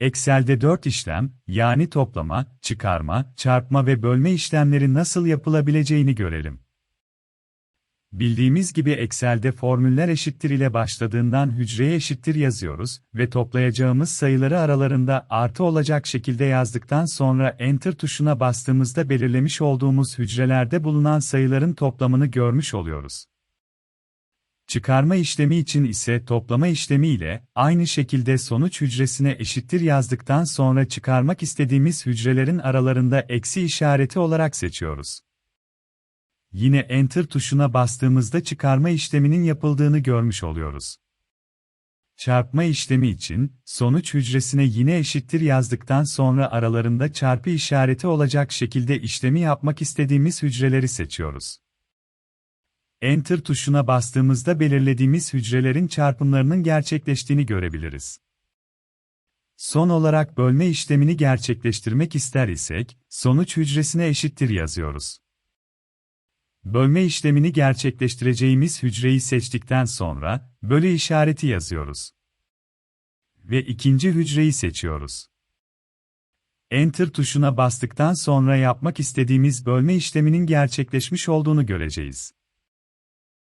Excel'de 4 işlem, yani toplama, çıkarma, çarpma ve bölme işlemleri nasıl yapılabileceğini görelim. Bildiğimiz gibi Excel'de formüller eşittir ile başladığından hücreye eşittir yazıyoruz ve toplayacağımız sayıları aralarında artı olacak şekilde yazdıktan sonra Enter tuşuna bastığımızda belirlemiş olduğumuz hücrelerde bulunan sayıların toplamını görmüş oluyoruz. Çıkarma işlemi için ise toplama işlemi ile aynı şekilde sonuç hücresine eşittir yazdıktan sonra çıkarmak istediğimiz hücrelerin aralarında eksi işareti olarak seçiyoruz. Yine Enter tuşuna bastığımızda çıkarma işleminin yapıldığını görmüş oluyoruz. Çarpma işlemi için, sonuç hücresine yine eşittir yazdıktan sonra aralarında çarpı işareti olacak şekilde işlemi yapmak istediğimiz hücreleri seçiyoruz. Enter tuşuna bastığımızda belirlediğimiz hücrelerin çarpımlarının gerçekleştiğini görebiliriz. Son olarak bölme işlemini gerçekleştirmek ister isek, sonuç hücresine eşittir yazıyoruz. Bölme işlemini gerçekleştireceğimiz hücreyi seçtikten sonra, bölü işareti yazıyoruz. Ve ikinci hücreyi seçiyoruz. Enter tuşuna bastıktan sonra yapmak istediğimiz bölme işleminin gerçekleşmiş olduğunu göreceğiz.